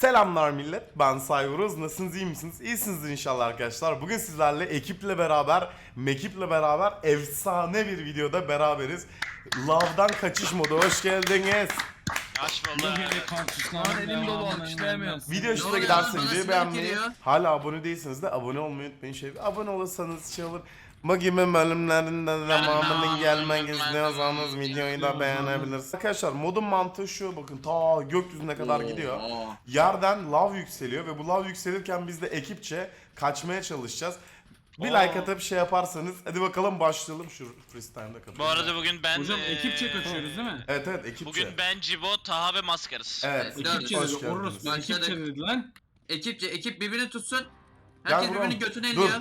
Selamlar millet. Ben Sayvuruz. Nasılsınız? iyi misiniz? İyisiniz inşallah arkadaşlar. Bugün sizlerle ekiple beraber, mekiple beraber efsane bir videoda beraberiz. Love'dan kaçış modu. Hoş geldiniz. Aç vallahi. Lan elim dolu alkışlayamıyorum. Video hoşuna giderse videoyu beğenmeyi, hala abone değilseniz de abone olmayı unutmayın. Şey, abone olursanız şey olur. Magime bölümlerinde devamının gelmek istiyorsanız videoyu da beğenebilirsiniz. Arkadaşlar modun mantığı şu bakın ta gökyüzüne kadar gidiyor. Yerden lav yükseliyor ve bu lav yükselirken biz de ekipçe kaçmaya çalışacağız. Bir like atıp şey yaparsanız hadi bakalım başlayalım şu freestyle'da kapatalım. Bu arada bugün ben Hocam eee, ekipçe kaçıyoruz değil mi? Evet evet ekipçe. Bugün ben Cibo, Taha ve Maskarız. Evet Evet, ekipçe Ekipçe hoş dedi. geldiniz. Orospu Başladık. ekipçe dedi lan. Ekipçe ekip birbirini tutsun. Herkes vuralım. birbirinin götüne Dur. eliyor.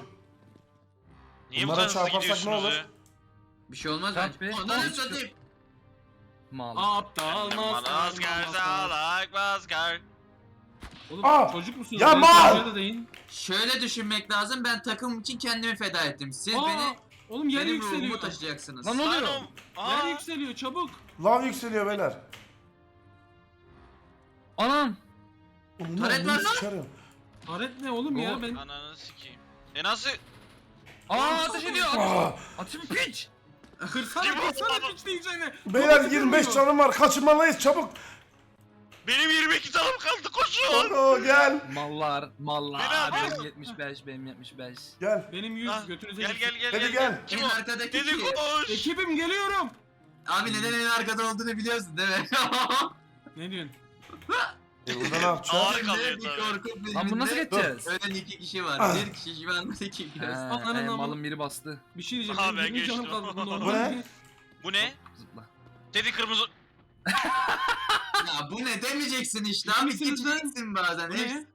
Niye bu Bunlara kadar hızlı çarparsak ne gidiyorsunuz olur? ya? Bir şey olmaz Çarp bence. satayım. Mal. Aptal Maskar, salak, maskar. Oğlum Aa! çocuk musunuz? Ya mal! Şöyle düşünmek lazım. Ben takım için kendimi feda ettim. Siz Aa, beni Oğlum yer benim ruhumu yükseliyor. taşıyacaksınız. Lan ne oluyor? Lan Aa, Yer yükseliyor çabuk. Lav yükseliyor beyler. Anam. Taret var lan. Taret ne oğlum ya ben. Ananı sikeyim. E nasıl? Aa ateş ediyor. Aa, Atın piç. Kırsana Cibo, kırsana piç diyeceğine. beyler Babası 25 kırmıyor. canım var kaçırmalıyız çabuk. Benim 22 canım kaldı koşun. Gogo gel. Mallar, mallar. Benim 75, benim 75. Gel. Benim yüz Ah, götünüze Gel gitsin. gel gel Hadi gel. Kim En o? arkadaki Dedi kim? koş. Ekibim geliyorum. Abi neden en arkada olduğunu biliyorsun değil mi? Ne diyorsun? E, burada ne yapacağız? Ağır kalıyor Bir tabii. korku Lan bunu nasıl geçeceğiz? Ölen iki kişi var. Ah. Bir kişi şu anda iki kişi. Ananın e, amı. malın biri bastı. Bir şey diyeceğim. Aha, benim ben 20 canım kaldı. Bu Bu ne? Bu ne? Zıpla. Dedi kırmızı. Ya bu ne demeyeceksin işte abi geçeceksin bazen. Bu Hepsi- ne?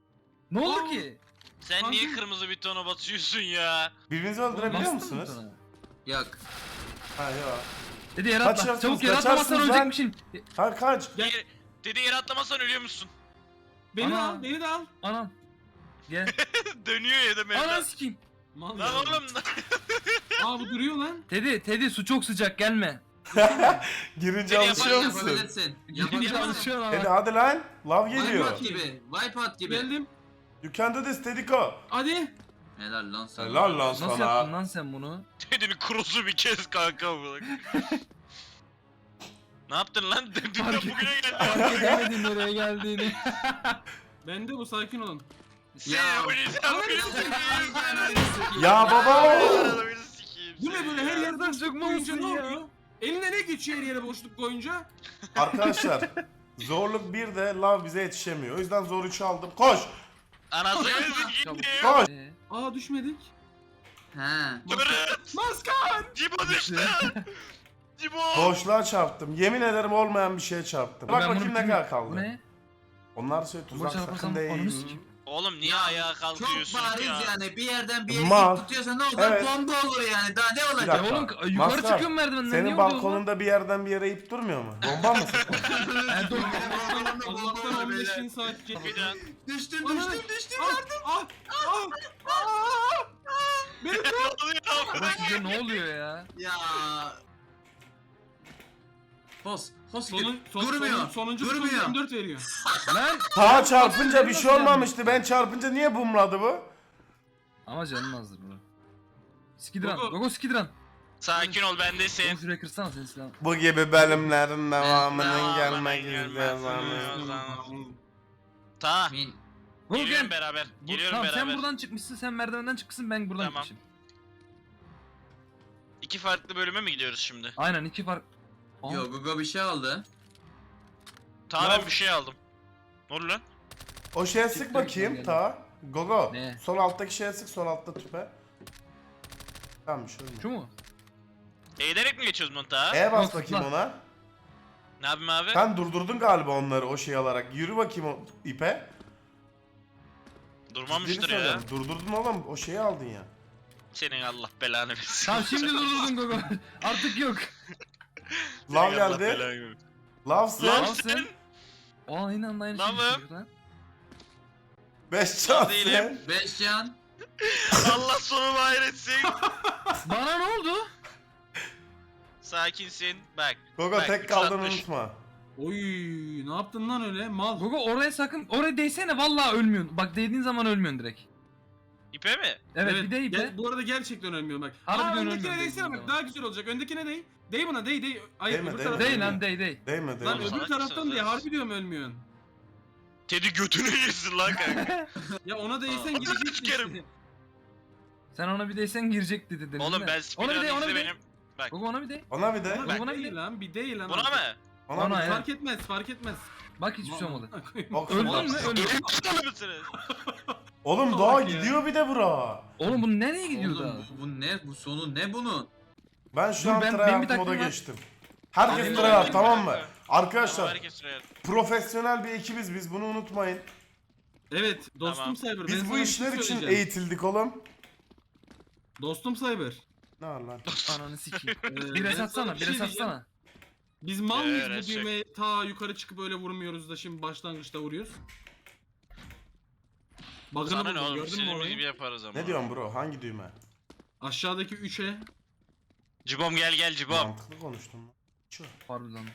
Ne oldu Aa. ki? Sen Kanka- niye kırmızı bitona basıyorsun ya? Birbirinizi öldürebiliyor Bastın musunuz? sana? Yok. Ha yok. Dedi yere atla. Kaçarsınız, Çabuk yere atlamazsan kaçarsınız lan. ölecekmişsin. Ha kaç. Gel. Dedi- Dedi yere ölüyor musun? Beni Ana. al, beni de al. Anam. Gel. Dönüyor ya da Anam mevla. sikeyim. Mal Lan ya. oğlum. Aa bu duruyor lan. Teddy, Teddy su çok sıcak gelme. Girince Beni alışıyor yaparsan musun? Yapabilirsin. Girince Yapabilirsin. alışıyor Hadi ama. hadi lan. Lav geliyor. Wipeout gibi. Wipeout gibi. Geldim. You can do this Dediko. Hadi. Helal lan sana. Helal lan Nasıl yaptın sana. lan sen bunu? Dedi'nin kurusu bir kez kanka bu. ne yaptın lan? Dünden Fark bugüne geldi. Fark edemedin nereye geldiğini. Ben de bu sakin olun. Sen Ya. Ya baba. Bu ne böyle her yerden çok koyunca ne oluyor? Eline ne geçiyor her yere boşluk koyunca? Arkadaşlar zorluk 1 de lav bize yetişemiyor. O yüzden zor 3'ü aldım. Koş. Anasını Çabuk. sikeyim. Koş. Ee, Aa düşmedik. He. Tırıt. Maskar! Cibo düştü. Cibo. Boşluğa çarptım. Yemin ederim olmayan bir şeye çarptım. Bak ben bunu bakayım ne kadar Bu kaldı. ne? Onlar şey Bu tuzak çarparsam sakın değil. sikeyim. Oğlum niye ayağa Çok kalkıyorsun bariz ya? yani bir yerden bir yere Mal. ip tutuyorsa ne olur? Evet. Bomba olur yani. Daha ne olacak? dakika. Ya oğlum yukarı Maskar, çıkıyorum merdivenden. niye Senin oluyor lan? balkonunda bir yerden bir yere ip durmuyor mu? Bomba mı sıkma? Ha, dur. Allah'tan 15 bin saat geçti. Bir daha. Düştüm Ana. düştüm düştüm. Ah! Ah! Ah! Ah! Beni Ne oluyor? Ulan size ne oluyor ya? Ya. Fos. Fos Sonun, son, Durmuyor. Sonun, sonuncu Durmuyor. 24 veriyor. Lan. Ta çarpınca bir şey olmamıştı. Ben çarpınca niye bumladı bu? Ama canın azdır bu. Skidran. Gogo. Gogo Skidran. Sakin ol bendesin. şuraya kırsana senin silahını. Bu gibi bölümlerin devamının gelmek istiyorsanız. Ta. Min. Geliyorum gel. beraber. Bu- Geliyorum tamam beraber. sen buradan çıkmışsın sen merdivenden çıkmışsın ben buradan Tamam. gitmişim. İki farklı bölüme mi gidiyoruz şimdi? Aynen iki fark. Aa, Yo Gugu bir şey aldı. Ta Ya- ben bir şey aldım. Ne oldu lan? O şeye Çıktı sık bakayım ta. Gogo. Ne? Sol alttaki şeye sık sol altta tüpe. Tamam şöyle. Şu mu? Eğilerek mi geçiyoruz bunu ta? E bas Yok, bakayım ona. Ne yapayım abi? Sen durdurdun galiba onları o şey alarak. Yürü bakayım o ipe. Ciddi Durmamıştır ya. söylüyorum. Durdurdun oğlum o şeyi aldın ya. Senin Allah belanı versin. Tamam şimdi durdurdun Gogo. Artık yok. Lav Allah geldi. belanı versin. Lav Lan sen. sen. Aa yine anda aynı şey lan. Beş Lav çarpsın. değilim. 5 can. Allah sonumu hayretsin. Bana ne oldu? Sakinsin. Bak. Gogo Bak, tek kaldığını 360. unutma. Oy ne yaptın lan öyle mal. Gogo oraya sakın oraya değsene vallahi ölmüyorsun. Bak değdiğin zaman ölmüyorsun direkt. İpe mi? Evet, bir de ipe. Gel- bu arada gerçekten ölmüyor bak. Harbiden Aa, ölmüyor öndekine dediğin değsene bak daha güzel olacak. Öndekine değ. Değ buna değ değ. Hayır Değme, öbür değme. taraftan. Değil lan değil değil. Değme Lan değme. Oğlum, öbür taraftan diye ya? harbi diyorum ölmüyorsun. Teddy götünü yesin lan kanka. Ya ona değsen Aa, sikerim. işte. Sen ona bir değsen girecekti dedin. Oğlum değil ben Ona bir de ona izle bir de. benim. Bak. Gogo ona bir de. Ona bir de. Ona bir buna değil bir de. lan bir değil lan. Buna mı? Ona Ona bir de. evet. Fark etmez fark etmez. Bak hiçbir şey olmadı. Oksun Öldün bak. mü? Öldün. Ölür müsünüz? Oğlum Salak daha ya. gidiyor bir de bura. Oğlum bu nereye gidiyor Oğlum da? bu, bu ne? Bu sonu ne bunun? Ben şu Dur, an ben- tryhard benim bir moda taktiğim var. geçtim. Herkes Benim tryhard de- tamam mı? Tamam, Arkadaşlar herkes profesyonel bir ekibiz biz bunu unutmayın. Evet dostum Tamam. Cyber. ben Biz sana bu bir işler şey için söyleyeceğim. eğitildik oğlum. Dostum Cyber. Ne var lan? Ananı sikeyim. Ee, Bir ben sana atsana, bir şey es diyeceğim. atsana. Biz mal mıyız bu düğmeye ta yukarı çıkıp öyle vurmuyoruz da şimdi başlangıçta vuruyoruz? Bakın Sana ne oğlum gördün mü istediğimiz orayı? gibi yaparız ama. Ne diyorsun bro? Hangi düğme? Aşağıdaki 3'e Cibom gel gel cibom. Mantıklı konuştum. lan. Harbiden.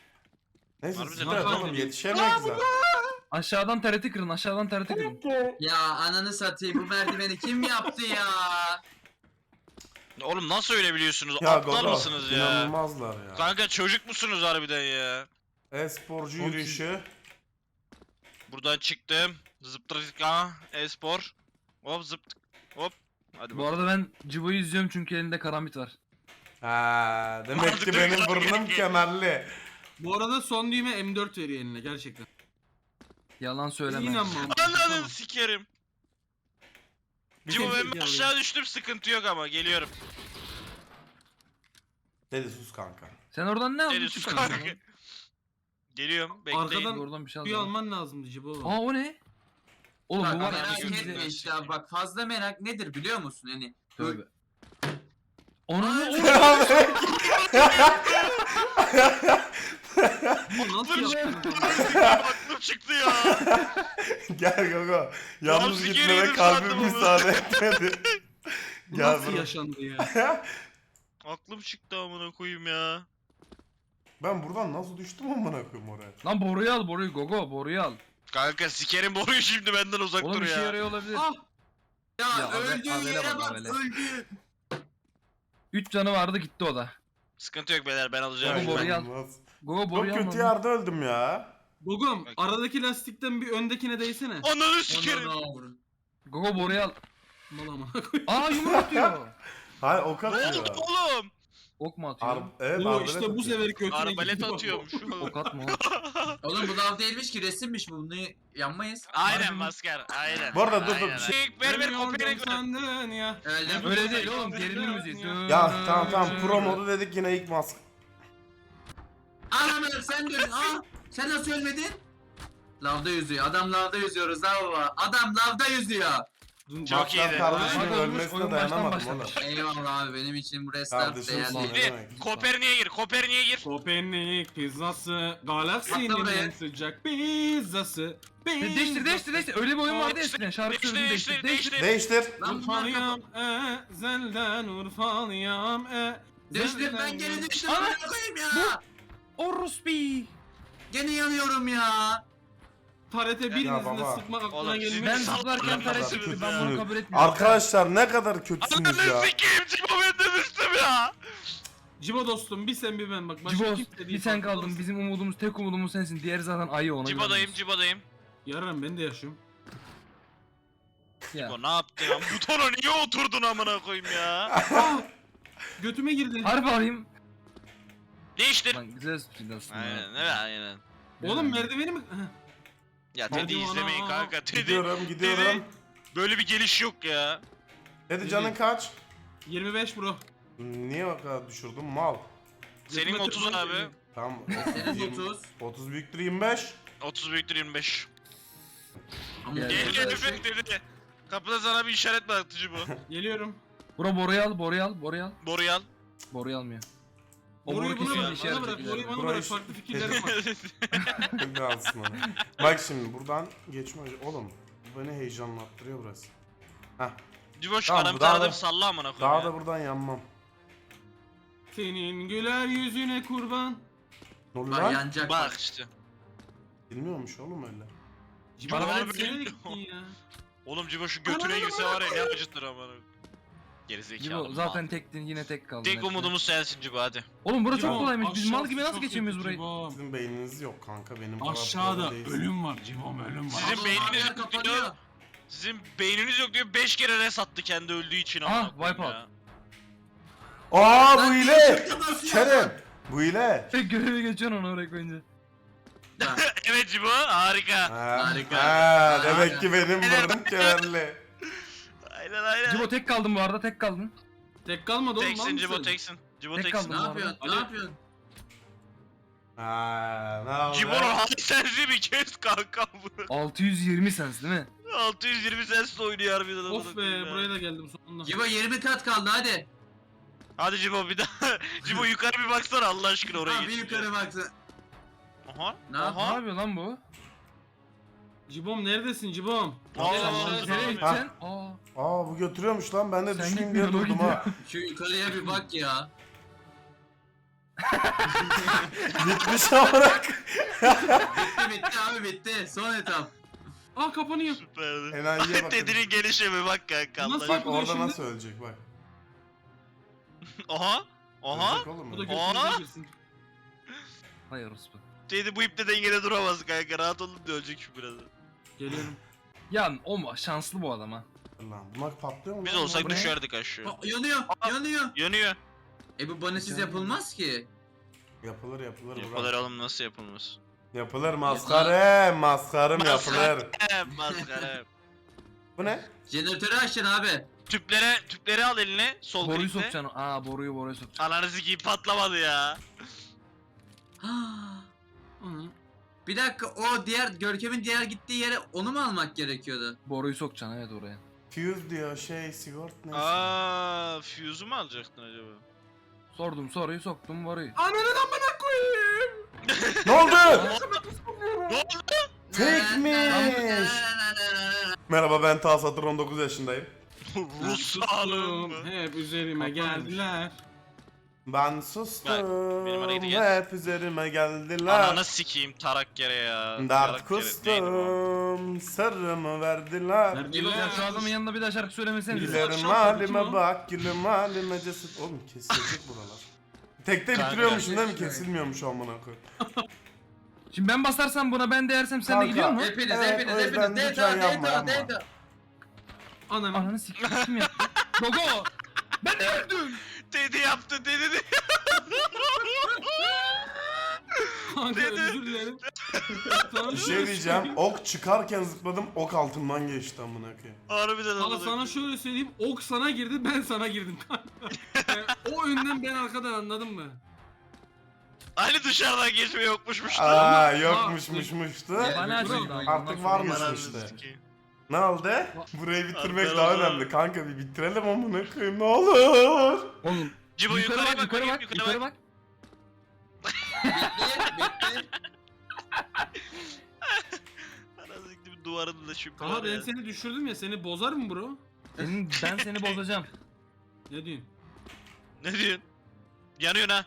Neyse Harbiden mantıklı. oğlum yetişemeyiz zaten. Aşağıdan TRT kırın, aşağıdan TRT kırın. Ya ananı satayım bu merdiveni kim yaptı ya? Oğlum nasıl öyle biliyorsunuz? Ya Aptal Gogo mısınız ya? inanılmazlar ya. Kanka çocuk musunuz harbiden ya? E-sporcu Oğlum yürüyüşü. Buradan çıktım. Zıptırdık ha. E-spor. Hop zıptık. Hop. Hadi Bu arada ben Cibo'yu izliyorum çünkü elinde karambit var. Ha, demek ki Mantıklı benim burnum hareket. kemerli. Bu arada son düğme M4 veriyor eline gerçekten. Yalan söyleme. İnanmam. Ananı sikerim. Bir Cibo şey ben aşağı düştüm sıkıntı yok ama geliyorum. Dedi sus kanka. Sen oradan ne ki sus kanka? Geliyorum bekleyin. Arkadan- Oradan bir şey aldım. alman lazımdı Cibo. Aa o ne? Oğlum Bak, bu var ya merak etme işte abi, bak fazla merak nedir biliyor musun? Hani Tövbe. Onu ne? Bu nasıl Dur, yaptın? Aklım çıktı ya. Gel Gogo. Yalnız sikeri gitmene yedim kalbim sandım onu. müsaade etmedi. Bu Gel nasıl bro. yaşandı ya? Aklım çıktı amına koyayım ya. Ben buradan nasıl düştüm amına koyayım oraya? Lan boruyu al boruyu Gogo boruyu al. Kanka sikerim boruyu şimdi benden uzak Oğlum dur bir şey ya. yarıyor olabilir. Ah! ya, Ya, öldüğü yere bak, bak Abel'e. öldü. 3 canı vardı gitti o da. Sıkıntı yok beyler ben alacağım. Ya, şimdi. boruyu al. inanılmaz. Gogo Çok boruyu kötü yerde öldüm ya. Gogom aradaki lastikten bir öndekine değsene. Ananı sikerim. Gogo boruyu al. Mal amına koyayım. Aa yumruk atıyor. Hayır ok Ne atıyor. oldu oğlum? Ok mu atıyor? Ar evet, Bu arbelet işte bu atıyor. sefer götüne Arbalet gitti. atıyormuş. Ok atma. Oğlum bu lav değilmiş ki resimmiş bu. Bunu yanmayız. aynen maskar aynen. Bu arada dur, dur, Aynen. bir şey- Ver ver sandın ya. Öyle. Öyle değil oğlum gerilim müziği. Ya tamam tamam pro modu dedik yine ilk mask. Anam öl sen de öl. Aa, sen nasıl ölmedin? Lavda yüzüyor. Adam lavda yüzüyoruz lava. Adam lavda yüzüyor. Dün- Çok iyiydi. kardeşimin Bak, olmuş, ölmesine oyun baştan dayanamadım oğlum. başlamış. Eyvallah abi benim için bu restart Kardeşim değerli. sana. Bir demek? Koperniğe gir Koperniğe gir. Kopernik pizzası, Atla galaksinin buraya. en sıcak pizzası. De- Değiştir değiştir değiştir. Öyle bir oyun vardı ya Değiştir, eskiden. Şarkı değiştir, söyledin değiştir. değiştir, Değiştir. Değiştir. Lan bunlar Urfalıyam kafa- ezelden Urfalıyam e. Düştüm ben geri düştüm. Ana! Koyayım ya. Orospi. Gene yanıyorum ya. Tarete birinizin de baba. sıkmak aklına Oğlum, siz gelmiş. Ben Saldırı zıplarken ya. çıktı. Ben bunu kabul etmiyorum. Arkadaşlar ne kadar kötüsünüz Ananı ya. sikeyim Cibo ben de düştüm ya. Cibo dostum bir sen bir ben bak. Başka Cibo kimse değil. bir sen farkında kaldın. mısın? Bizim umudumuz tek umudumuz sensin. Diğeri zaten ayı ona. Cibodayım güvenmiyoruz. Cibodayım. Yarın ben de yaşıyorum. Ya. Cibo ne yaptın ya? Butona niye oturdun amına koyayım ya? Götüme girdi. Harbi alayım. Değiştir. Lan güzel sürpriz aslında. Aynen evet aynen. Oğlum merdiveni mi? Ya Teddy izlemeyin kanka Teddy. Gidiyorum gidiyorum. Böyle bir geliş yok ya. Dedi canın kaç? 25 bro. Niye o kadar düşürdün mal? Senin Götüme 30 tırmandı abi. Tamam. Senin 30. 30. 30 büyüktür 25. 30 büyüktür 25. Ama Gel. Gel dedi. Kapıda sana bir işaret bıraktı Cibo. Geliyorum. Bro boruyu al, boruyu al, boruyu al. Boruyu al. Boruyu almıyor. O bana kesin bırak, işe bana bırak, ileride. bana Burayı- bırak, farklı fikirlerim var. Şimdi alsın onu. Bak şimdi buradan geçme. Oğlum bu beni heyecanlattırıyor burası. Heh. Cibo şu Tamam, adamı daha arada da- bir salla amına koyayım Daha ya. da buradan yanmam. Senin güler yüzüne kurban. Ne oluyor Bak lan? yanacak Bak bak. işte. Bilmiyormuş oğlum öyle. Cibo Bana ben böyle- seni gittin ya. Oğlum Cibo şu götüne girse var ya ne acıtır amına. Gerizekalı. Cibo mal. zaten tektin yine tek kaldın. Tek umudumuz sensin Cibo hadi. Oğlum bura çok Cibo, kolaymış. Biz mal aşağısı gibi nasıl çok geçemiyoruz kötü burayı? Cibo. Sizin beyniniz yok kanka benim kadar Aşağıda ölüm var Cibom ölüm var. Sizin beyniniz yok diyor. Sizin beyniniz yok diyor 5 kere res attı kendi öldüğü için Ah, amına koyayım wipeout. ya. Aa bu hile. Kerem. Bu hile. Tek görevi geçiyorsun onu oraya koyunca. Evet Cibo harika. Ha, Harika. Ha, demek Harika. ki benim burnum körlü. Aynen aynen. Cibo tek kaldın bu arada tek kaldın. Tek kalmadı oğlum teksin Cibo teksin. Cibo Tek teksin. Ne yapıyorsun? Ne yapıyorsun? Ha, ne oldu? Cibo'nun hali sensi bir kez kanka bu. 620 sens değil mi? 620 sensi oynuyor harbiden amına Of be koyayım ya. buraya da geldim sonunda. Cibo 20 kat kaldı hadi. Hadi Cibo bir daha. Cibo yukarı bir baksana Allah aşkına oraya Abi git. yukarı baksana. Aha. Ne Ne Aha. yapıyor lan bu? Cibom neredesin Cibom? Aa, Nereye Aa, gideceksin? Aa. Aa bu götürüyormuş lan ben de Sen düşeyim diye gitmiyorsun, o durdum ha. Şu yukarıya bir bak ya. Bitmiş amına. Bitti bitti abi bitti. Son etap. Aa kapanıyor. Süperdi. Enayiye bakın. Dediğinin gelişimi bak kanka Nasıl Bak yapılıyor orada şimdi? nasıl ölecek bak. Aha. Aha. Ölecek oğlum Bu da öyle. Aa! Hayır orospu. Dedi bu ipte dengede duramaz kanka rahat olun diye ölecek şu biraz. Geliyorum. Ya o mu? Şanslı bu adam ha. Lan bunlar patlıyor mu? Biz lan? olsak düşerdik aşağı. Aa, yanıyor yanıyor. Yanıyor. E bu bonesiz yapılmaz ki. Yapılır yapılır. Yapılır Yapılır, oğlum nasıl yapılmaz? yapılır maskarım maskarım yapılır. Maskara. Bu ne? Jeneratörü açacaksın abi. tüplere, tüpleri al eline sol Boruyu klikle. sokacaksın. Aa boruyu boruyu sokacaksın. Ananı sikeyim patlamadı ya. Hı. Bir dakika o diğer Görkem'in diğer gittiği yere onu mu almak gerekiyordu? Boruyu sokacaksın evet oraya. Fuse diyor şey sigort neyse. Aa, fuse'u mu alacaktın acaba? Sordum soruyu soktum boruyu. Ananın amına koyayım. Ne oldu? Ne oldu? Tekmiş. Merhaba ben Ta Satır 19 yaşındayım. Rus sağlığım. Hep üzerime geldiler. Ben sustum benim arayı da gel. hep üzerime geldiler. Ananı sikeyim tarak yere ya. Dert Tarak yere. Neydi bu? kustum sırrımı verdiler. Ya şu adamın yanında bir daha şarkı söylemesene. Akşam tabii halime bak gülüm halime cesit. Oğlum kesilecek buralar. Tekte Kanka. bitiriyormuşum değil mi? Kesilmiyormuş amına koy. Şimdi ben basarsam buna ben de yersem sen de Kanka. gidiyor mu? Hepiniz Evet, hepiniz o yüzden hepiniz. lütfen Data yapma, data yapma. data. Ananı. Ananı sikeyim kim yaptı? Gogo! Ben de öldüm! Dedi yaptı dedi dedi. Kanka Dedi. özür dilerim. Sana Bir şöyle şey diyeceğim. Ok çıkarken zıpladım. Ok altından geçti amına koyayım. Harbiden Valla amına sana koyayım. şöyle söyleyeyim. Ok sana girdi ben sana girdim kanka. Yani o önden ben arkadan anladın mı? Ali dışarıdan geçme yokmuşmuş. Aa yokmuşmuşmuştu. Bana bro, açıldı. Artık varmış Ananı işte. sikeyim. Ne oldu? Burayı bitirmek daha önemli. Kanka bir bitirelim amına koyayım ne olur. Oğlum Cibo yukarı, bak yukarı bakayım, bak yukarı bak. Bitti bitti. Ananı sikeyim duvarını da şu Aha ben seni düşürdüm ya seni bozar mı bro? Senin, ben seni bozacağım. Ne diyorsun? Ne diyorsun? Yanıyorsun ha.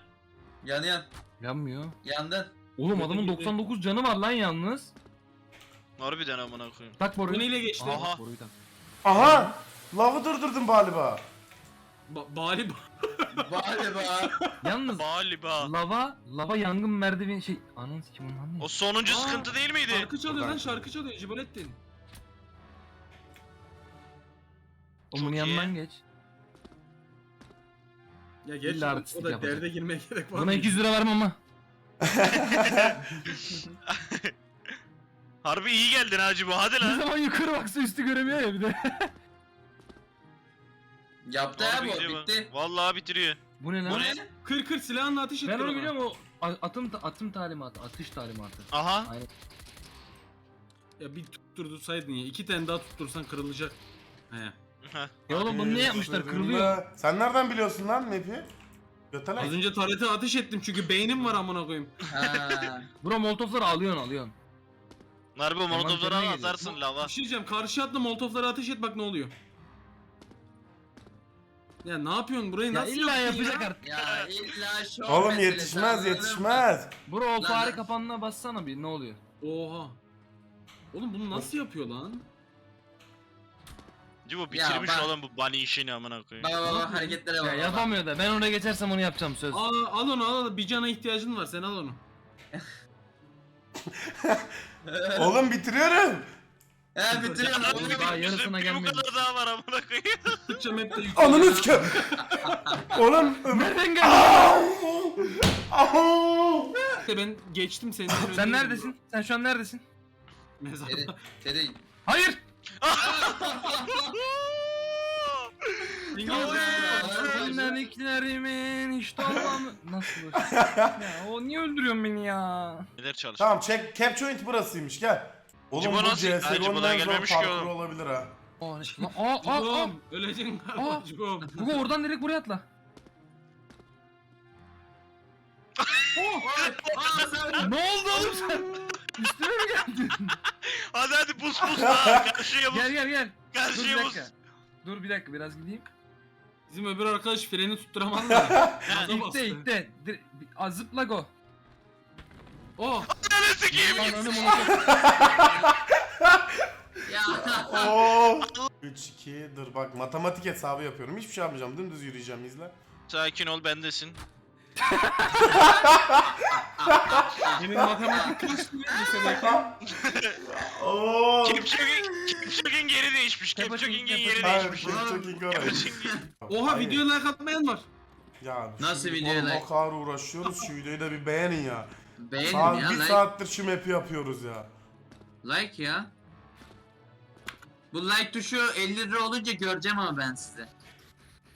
Yan yan. Yanmıyor. Yandın. Oğlum adamın 99 canı var lan yalnız. Harbiden amına koyayım. Tak Bu boruyu. neyle geçti? Aha. Tak. Aha! Lavı durdurdum galiba. Ba bari ba- Galiba. Yalnız Galiba. lava, lava yangın merdiveni şey... Ananı sikim onu lan ne? O sonuncu Aa, sıkıntı değil miydi? şarkı çalıyor lan şarkı çalıyor Cibolettin. Onun Çok yanından iyi. geç. Ya geç İlla o artistik da yapacak. derde girmeye gerek var Buna mı? 200 lira vermem ama. Harbi iyi geldin ha Cibo hadi Ne lan. zaman yukarı baksa üstü göremiyor ya bir de. Yaptı ya Harbi bu gidiyor bitti. Vallahi bitiriyor. Bu ne lan? Bu ne? Kır kır silahınla ateş et. Ben onu biliyorum o a- atım atım talimatı, atış talimatı. Aha. Aynen. Ya bir tuttursaydın ya. iki tane daha tuttursan kırılacak. He. Ya oğlum bunu ne yapmışlar? Kırılıyor. Sen nereden biliyorsun lan map'i? Götelek. Az önce tarete ateş ettim çünkü beynim var amına koyayım. Ha. Bro molotofları alıyorsun alıyorsun. Harbi molotofları al geliyor. atarsın lava. Bir şey diyeceğim karşı atla molotofları ateş et bak ne oluyor. Ya ne yapıyorsun burayı Ya nasıl illa yaptın yapacak ya? artık. Ya illa şov Oğlum meselesi, yetişmez anladın mı? yetişmez. Bro o Lan fare kapanına bassana bir ne oluyor? Oha. Oğlum bunu nasıl yapıyor lan? Cibo bitirmiş ben- oğlum bu bunny işini amına koyayım. Bak bak bak hareketlere bak. Ya bak. yapamıyor da ben oraya geçersem onu yapacağım söz. Al, al onu al onu. Bir cana ihtiyacın var sen al onu. Oğlum bitiriyorum. He bitiriyorum. Oğlum, Oğlum, daha yarısına Bir gelmedi. bu kadar daha var amına koyayım. Sıkça map'te yükseliyor. Ananı sike. Oğlum öbür... Nereden geldin? Au! İşte ben geçtim seni. Sen neredesin? Sen şu an neredesin? Mezarda. Teddy, Teddy. Hayır. Dinlediklerimin işte Allah'ım. Nasıl? ya o niye öldürüyorsun beni ya? Neler çalış? Tamam check capture point burasıymış gel. Oğlum Cibo bu nasıl- Ay, CSGO'nun Cibo'dan en zor gelmemiş ki parkuru oğlum. olabilir ha. Aa, ne- aa, aa, aa. Cibom. Öleceksin Aa. galiba Cibom. Bu oradan direkt buraya atla. Aa ne oldu oğlum sen? Üstüme mi geldin? Hadi hadi buz buz daha. Karşıya buz. gel gel gel. Dur bir Karşıya buz. dakika. Dur bir dakika biraz gideyim. Bizim öbür arkadaş freni tutturamadı da. Gaza bastı. ilk de. Dir- Zıpla go. Oh. Ananı sikeyim. Ananı Ya. Oo. 3 2 dur bak matematik hesabı yapıyorum. Hiçbir şey yapmayacağım. Dümdüz yürüyeceğim izle. Sakin ol bendesin. Senin matematik kaçtı lisedeyken? Oo. Kepçögün, Kepçögün geri değişmiş. Kepaçın, Kepçögün kepaçın. yeri Hayır, değişmiş. iyi gol. Kepçögün Oha Hayır. videoya like atmayan var. Ya Nasıl videoya oğlum like? O kadar uğraşıyoruz şu videoyu da bir beğenin ya. Beğenin Saat, ya bir like. saattir şu map'i yapıyoruz ya. Like ya. Bu like tuşu 50 lira olunca göreceğim ama ben sizi.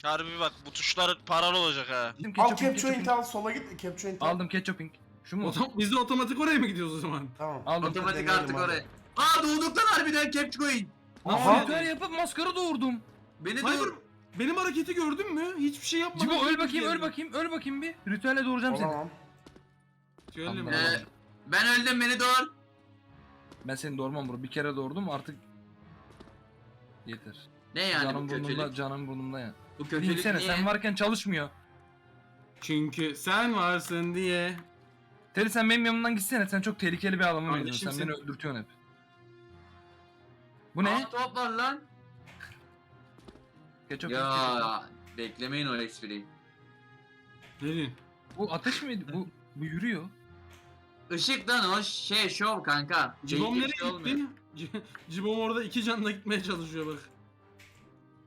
Harbi bak bu tuşlar paralı olacak ha. Aldım Al ketchup, capture al sola git capture point al. Aldım ketchuping. Şu mu? Otom biz de otomatik oraya mı gidiyoruz o zaman? Tamam. Aldım. Otomatik deneyelim artık oraya. Aa doğduktan harbiden capture coin. Aha. Ritüel yapıp maskara doğurdum. Beni Hayır. doğur. Benim hareketi gördün mü? Hiçbir şey yapmadım. Cibo öl bakayım öl bakayım öl bakayım bir. Ritüelle doğuracağım seni. Tamam. Şöyle mi? Ee, ben öldüm beni doğur. Ben seni doğurmam bro. Bir kere doğurdum artık yeter. Ne yani canım bu burnumda, kötülük? canım burnumda ya. Bu kötülük Bilsene niye? sen varken çalışmıyor. Çünkü sen varsın diye. Teri sen benim yanımdan gitsene. Sen çok tehlikeli bir adama Kardeşim benziyorsun. Sen sen- beni öldürtüyorsun hep. Bu ne? Aa, top var lan. Ketçap. ketçap. Ya beklemeyin o espriyi. Ne diyorsun? Bu ateş miydi? Bu, bu yürüyor. Işık lan o şey şov kanka. Cibom Değil, nereye şey olmuyor. gitti? C- Cibom orada iki canla gitmeye çalışıyor bak.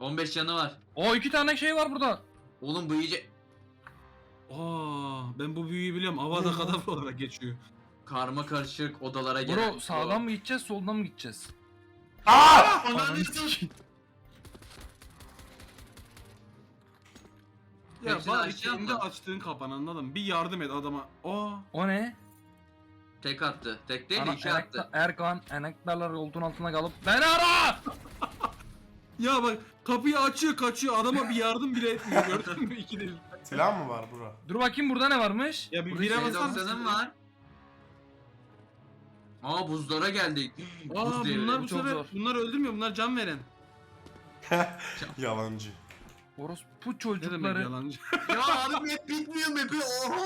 15 canı var. O iki tane şey var burada. Oğlum bu iyice Aa, ben bu büyüyü biliyorum. Avada kadavra olarak geçiyor. karma karışık odalara gelen. Bro sağdan mı gideceğiz soldan mı gideceğiz? Aa! Ananı sikeyim. Ya Hepsini bari açacağım kendi mı? açtığın kapan anladın mı? Bir yardım et adama. Aa, O ne? Tek attı. Tek değil Ana, iki attı. Erkan enektarlar koltuğun altına kalıp beni ara! ya bak kapıyı açıyor kaçıyor adama bir yardım bile etmiyor gördün mü iki değil. Silah mı var bura? Dur bakayım burada ne varmış? Ya bir şey- basar mısın? P90'ım var. Aa buzlara geldik. Aa Buz devri. bunlar bu bu çok sefer zor. bunlar öldürmüyor bunlar can veren. Yalancı. Orospu Ne demek çocukları. yalancı? ya abi map bitmiyor map'i. Oha.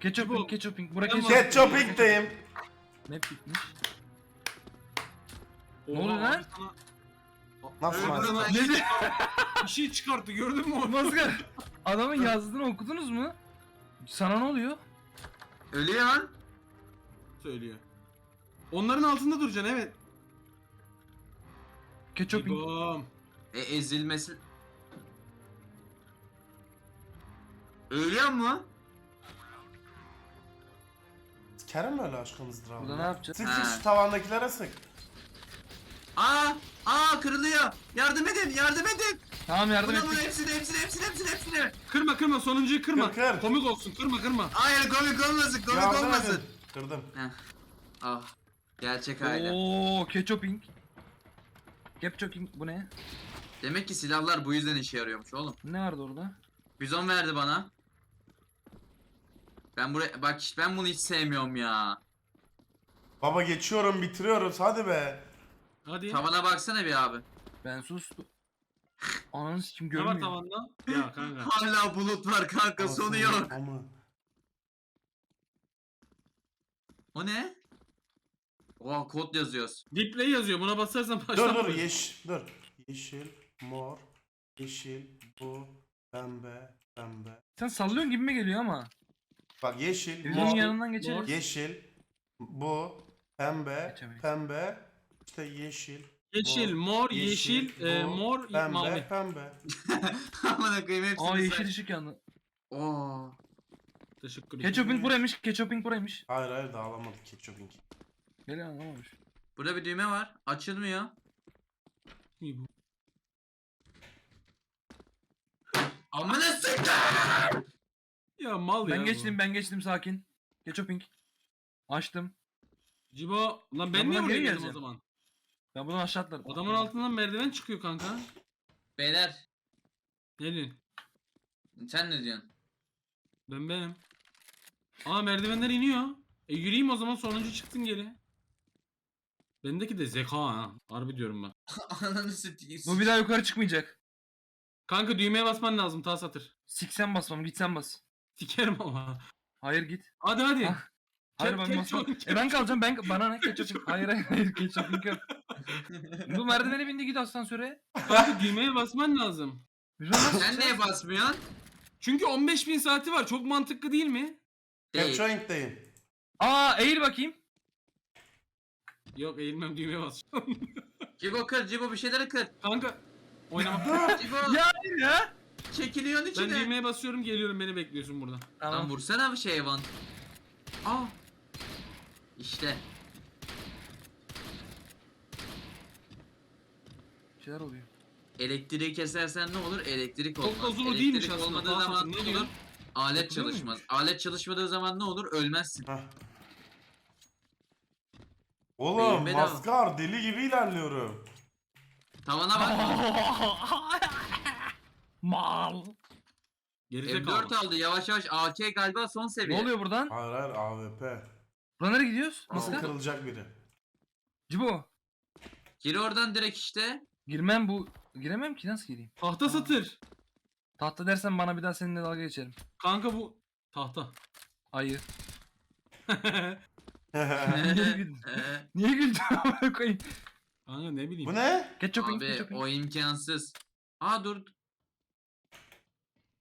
Ketchuping ketchuping. Bura Tamam. ketchup. Ketchuping'deyim. Map bitmiş. Oha, oluyor lan? abi sana- Nasıl lan. Ne? Bir şey çıkarttı gördün mü onu? Adamın yazdığını okudunuz mu? Sana ne oluyor? Ölüyor lan. Söylüyor. Onların altında duracaksın evet. Ketchuping. Cibom. E ezilmesi. Ölüyor mu? Mi öyle aşkımızdır abi? Burada ne yapacağız? Sık Ha. sık şu tavandakilere sık. Aa! Aa kırılıyor. Yardım edin, yardım edin. Tamam yardım Buna bu ettik. hepsini, hepsini, hepsini, hepsini, hepsini. Kırma kırma sonuncuyu kırma. Kır, kır. Komik olsun kırma kırma. Hayır komik olmasın, komik Yardım olmasın. edin. Kırdım. Ah. Gerçek aile. Oo ketchuping. Ketchuping bu ne? Demek ki silahlar bu yüzden işe yarıyormuş oğlum. Ne vardı orada? Bizon verdi bana. Ben buraya bak ben bunu hiç sevmiyorum ya. Baba geçiyorum bitiriyoruz hadi be. Hadi. Tavana baksana bir abi. Ben sustum. Ananı sikim Ne var görmüyor. tavanda? Ya kanka. Hala bulut var kanka sonu yok. Ama. O ne? Oha kod yazıyoruz. Display yazıyor. Buna basarsan Dur baştan dur başlıyor. yeş dur. Yeşil, mor, yeşil, bu, pembe, pembe. Sen sallıyorsun gibi mi geliyor ama? Bak yeşil, Televizyonun mor, yanından geçeriz. yeşil, bu, pembe, Geçemeyiz. pembe, işte yeşil, Yeşil, mor, yeşil, e, mor, pembe, mavi. pembe. Amına koyayım hepsini Aa yeşil ışık yandı. Oo. Teşekkür ederim. Ketchuping buraymış, ketchuping buraymış. Hayır hayır dağılamadık ketchuping. Beni anlamamış. Burada bir düğme var. Açılmıyor. İyi bu. Amına siktir. Ya mal ya. Ben bu. geçtim, ben geçtim sakin. Ketchuping. Açtım. Cibo lan ben niye buraya geldim o geleceğim. zaman? Ben bunu aşağı atlarım. Adamın altından merdiven çıkıyor kanka. Beyler diyorsun? sen ne diyorsun? Ben benim. Aa merdivenler iniyor. E yürüyeyim o zaman sonuncu çıksın geri. Bendeki de zeka ha. Harbi diyorum bak. Ananı sikeyim. Bu bir daha yukarı çıkmayacak. Kanka düğmeye basman lazım ta satır. Siksen basmam, gitsen bas. Sikerim ama. Hayır git. Hadi hadi. Ah, Hayır ben ketchup- E ben kalacağım, ben bana ne ketchuping? Hayır hayır hayır ketchuping yok. Bu merdivene bindi git asansöre. Kanka düğmeye basman lazım. Sen niye çıkacağız? basmıyorsun? Çünkü 15.000 saati var. Çok mantıklı değil mi? Değil. Capturing'deyim. Aa eğil bakayım. Yok eğilmem düğmeye basacağım. Cibo kır Cibo bir şeyleri kır. Kanka oynamak. Cibo Ya hayır ya. çekiliyorsun ben içine. düğmeye basıyorum geliyorum beni bekliyorsun burada. Lan Tamam. vursana bir şey Evan. Aa. İşte. Bir şeyler oluyor. Elektriği kesersen ne olur? Elektrik Çok olmaz. da zor Elektrik değilmiş aslında. olmadığı Daha zaman ne ne olur? diyorsun? Alet Takılıyor çalışmaz. Alet çalışmadığı zaman ne olur? Ölmezsin. Heh. Oğlum Beyin bedava. maskar deli gibi ilerliyorum. Tavana bak. Mal. Gerizekalı. M4 aldı yavaş yavaş. AK galiba son Ne seviye. oluyor buradan? Hayır hayır AWP. Buradan nereye gidiyoruz? Nasıl Maskar? kırılacak biri? Cibo. Gir oradan direkt işte. Girmem bu. Giremem ki nasıl gireyim? Tahta satır. Tahta dersen bana bir daha seninle dalga geçerim. Kanka bu tahta. Ayı. Niye güldün? Niye güldün? Amına koyayım. Kanka ne bileyim. Bu ne? Ketchuping, Abi ketchuping. o imkansız. Aa dur.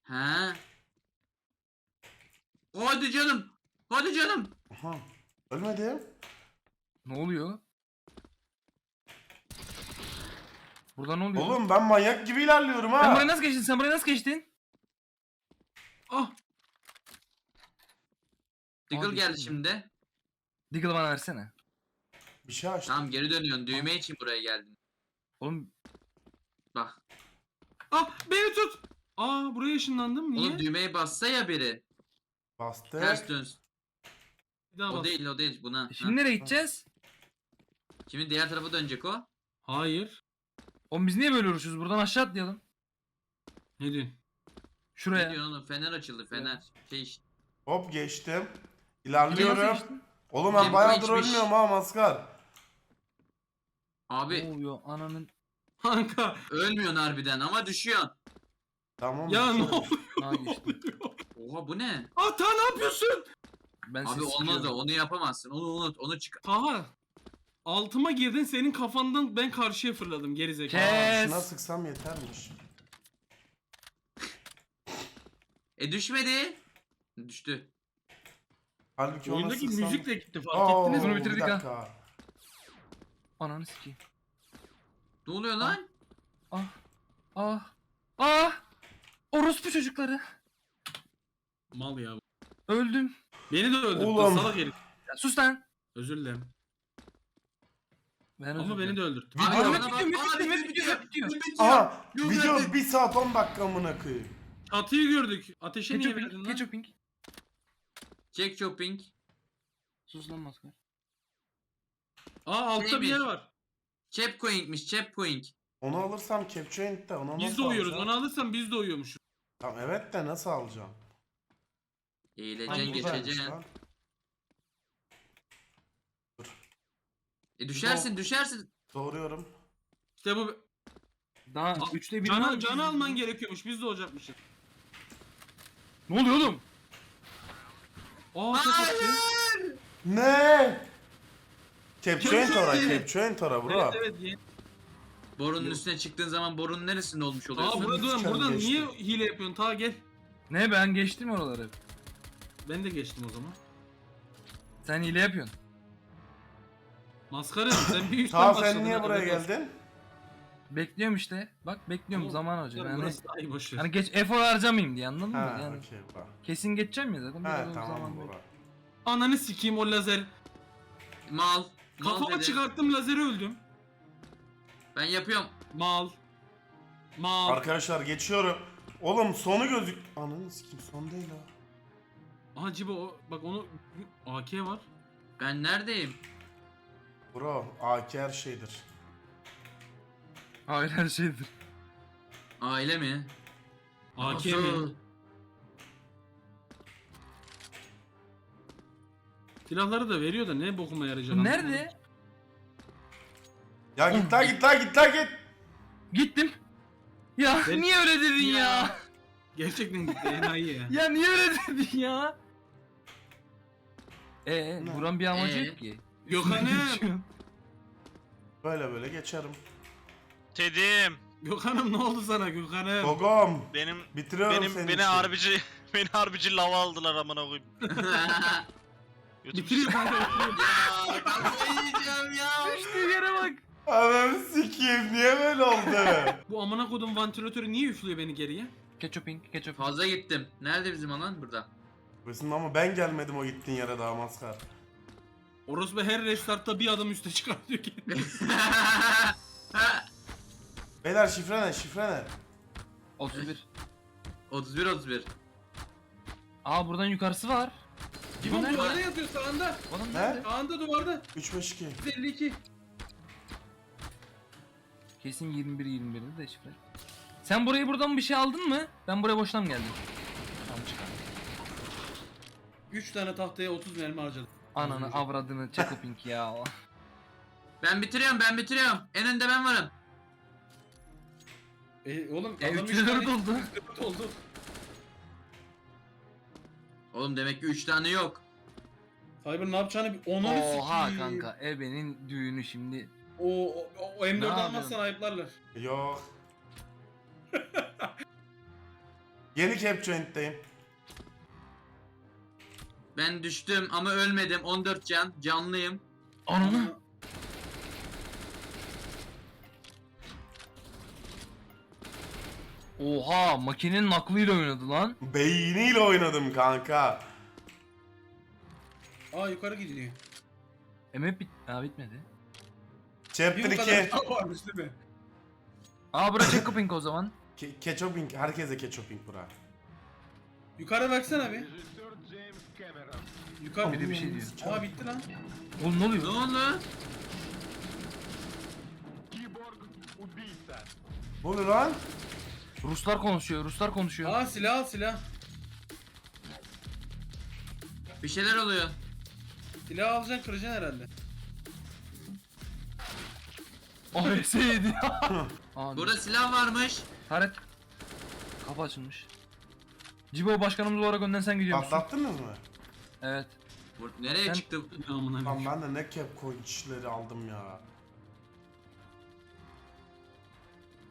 Ha. Hadi canım. Hadi canım. Aha. Ölmedim. Ne oluyor? Burada ne oluyor? Oğlum ben manyak gibi ilerliyorum Sen ha. buraya nasıl geçtin? Sen buraya nasıl geçtin? Ah Diggle Abi, geldi şimdi. Diggle'ı bana versene. Bir şey açtım. Tamam geri dönüyorsun. Düğme için buraya geldin. Oğlum Bak. ah beni tut. Aa buraya ışınlandım niye? Oğlum düğmeye bassa ya biri. Bastık. Ters dönsün. Bir daha O bas. değil o değil buna. şimdi Ha. nereye gideceğiz? Şimdi diğer tarafa dönecek o. Hayır. Oğlum biz niye böyle uğraşıyoruz? Buradan aşağı atlayalım. Ne diyorsun? Ne Şuraya. diyorsun oğlum? Fener açıldı fener. Şey işte. Hop geçtim. İlerliyorum. geçtin? Oğlum ben Tempo bayağıdır içmiş. ölmüyorum ha maskar. Ne Abi oluyor ananın? Kanka ölmüyorsun harbiden ama düşüyorsun. Tamam. ya ne oluyor? Ha geçtim. Oha bu ne? Ah ta ne yapıyorsun? Ben Abi olmaz o onu yapamazsın. Onu unut onu çık. Taha. Altıma girdin senin kafandan ben karşıya fırladım gerizekalı. Kes. Aa, şuna sıksam yetermiş. E düşmedi. Düştü. Halbuki ona Oyundaki sıksam... müzik de gitti fark Aa, ettiniz mi? Bunu bitirdik bir ha. dakika. Ananı sikeyim. Ne oluyor lan? Ah. Ah. Ah. Orospu çocukları. Mal ya. Öldüm. Beni de öldürdü salak herif. Ya sus lan. Özür dilerim. Ben özür Ama beni dilerim. de öldürdü. Abi Video- bana bak. Bitiyor, bitiyor, Aa, bitiyor, bitiyor. Aha Yok video artık. 1 saat 10 dakika amına koyayım. Çatıyı gördük. Ateşe niye verdin Ketchuping. lan? Ketchuping. Jack Chopping. Sus lan maskar. Aa altta bir Neymiş? yer var. Chap Coing'miş Chap Coing. Onu alırsam Capturing'de onu Biz nasıl de uyuyoruz. alacağım? Onu alırsan biz de uyuyormuşuz. Tamam evet de nasıl alacağım? Eğileceksin Buradaymış geçeceksin. lan. E düşersin düşersin. Doğruyorum. İşte bu Daha Aa, üçte bir. canı, canı alman gerekiyormuş. Biz de olacakmışız. Ne oluyor oğlum? Aa çok attı. Ne? Capture Tora, Capture Tora bro. Evet evet. ye- Borunun üstüne çıktığın zaman borunun neresinde olmuş Aa oluyorsun? buradan Sikerim buradan niye hile yapıyorsun? Ta gel. Ne ben geçtim oraları. Ben de geçtim o zaman. Sen hile yapıyorsun. Maskarım sen bir üstten Ta başladın. sen niye buraya geldin? Bekliyorum işte. Bak bekliyorum Oğlum, zaman harcıyorum. Yani, Burası daha iyi hani geç efor harcamayayım diye anladın mı? Ha, Yani okey kesin geçeceğim ya zaten. Ha biraz tamam zaman bro. Ananı sikeyim o lazer. Mal. Mal Kafama dedi. çıkarttım lazeri öldüm. Ben yapıyorum. Mal. Mal. Arkadaşlar geçiyorum. Oğlum sonu gözük... Ananı sikeyim son değil ha. Aha Cibo o, bak onu AK var. Ben neredeyim? Bro AK her şeydir. Hayır her şeydir. Aile mi? AK Nasıl? mi? Silahları da veriyor da ne bokuma yarayacak? Bu anlamadım. nerede? Ya git lan git lan git lan git. Gittim. Ya Ben- niye öyle dedin ya? Ya. Gerçekten gitti enayi ya. Ya niye öyle dedin ya? Ee, Ne? buran bir amacı Ee? yok ki. Gökhan'ım. Geçiyorsun. Böyle böyle geçerim. Tedim. Gökhan'ım ne oldu sana Gökhan'ım? Gogom. Benim Bitiriyorum benim seni. beni harbici beni harbici lava aldılar amına koyayım. Götüm Bitiriyor kanka bitiriyor. ya kafayı yiyeceğim ya. Düştüğü yere bak. Ananı sikeyim niye böyle oldu? Bu amına kodum vantilatörü niye üflüyor beni geriye? Ketchuping, ketchup. Fazla gittim. Nerede bizim alan? Burada. Bizim ama ben gelmedim o gittiğin yere daha maskar. Orospu her restartta bir adım üste çıkartıyor ki. Beyler şifre ne şifre ne? 31. 31 31. Aa buradan yukarısı var. Cibo nerede? duvarda yatıyor sağında. Oğlum Ne? nerede? Sağında duvarda. 352. 52. Kesin 21 21'di de şifre. Sen burayı buradan bir şey aldın mı? Ben buraya boşuna mı geldim? Tamam çıkar. 3 tane tahtaya 30 mermi harcadım. Ananı avradını Ketchuping ya. Ben bitiriyorum ben bitiriyorum. En önde ben varım. E oğlum E, adam üç üç lira tane- doldu. Dört oldu. Oğlum demek ki 3 tane yok. Cyber ne yapacağını bir onu Oha kanka ebenin düğünü şimdi. O, o, o M4 Ne almazsan yapıyorsun? ayıplarlar. Yok. Yeni capture'deyim. Ben düştüm ama ölmedim. 14 can. Canlıyım. Ananı. Oha makinenin aklıyla oynadı lan. Beyniyle oynadım kanka. Aa yukarı gidiyor. Emek bit ha, bitmedi. Chapter Bir bu kadar 2. daha varmış değil mi? Aa bura Ketchuping o zaman. Ke ketchuping. Herkese ketchuping bura. Yukarı baksana bir. Yukarı. Biri bir şey diyor. Aa bitti lan. Oğlum ne Ne oluyor? oldu? Ne oluyor lan? Ruslar konuşuyor, Ruslar konuşuyor. Aa silah al silah. Bir şeyler oluyor. Silah alacaksın kıracaksın herhalde. ABS yedi. Burada silah varmış. Taret. Kapı açılmış. Cibo başkanımızı oraya göndersen gidiyor musun? Patlattınız mı? Evet. Nereye Ben- çıktı? Amına Lan koyayım. ben de ne capcoin işleri aldım ya.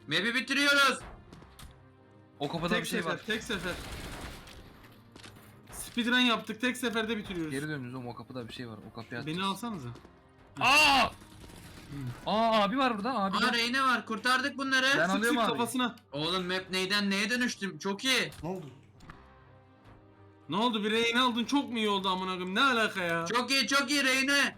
Map'i bitiriyoruz. O kapıda Tek bir şey sefer, var. tek sefer. Speedrun yaptık, tek seferde bitiriyoruz. Geri dönüyoruz oğlum o kapıda bir şey var. O kapıyı aç. Beni alsanıza. Aa! Aa abi var burada abi. Aa var. Reyne var. Kurtardık bunları. Ben Sık alıyorum sık abi. kafasına. Oğlum map neyden neye dönüştüm? Çok iyi. Ne oldu? Ne oldu bir rehin aldın çok mu iyi oldu amına koyayım ne alaka ya? Çok iyi çok iyi Reyne.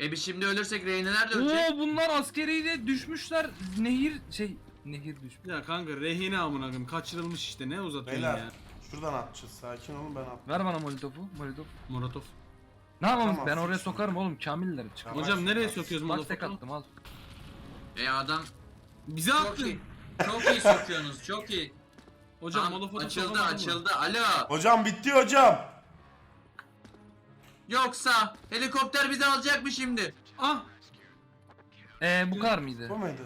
E biz şimdi ölürsek Reyneler de ölecek. Oo bunlar askeriyle düşmüşler. Nehir şey nehir düşmüş. Ya kanka rehine amına koyayım kaçırılmış işte ne uzatıyorsun Beyler. ya? Şuradan atacağız. Sakin olun ben at. Ver bana molotofu. Molotof. Molotov. Ne yapalım? Tamam, ben oraya sokarım oğlum. Kamiller çıkar. Tamam. Hocam nereye sokuyoruz Bak tek Molotov'u? attım al. E adam Bize çok attın. iyi. Çok iyi sokuyorsunuz çok iyi. Hocam Tamam, açıldı açıldı. Alo. Hocam bitti hocam. Yoksa helikopter bizi alacak mı şimdi? Ah Ee bu kadar mıydı? Bu muydu?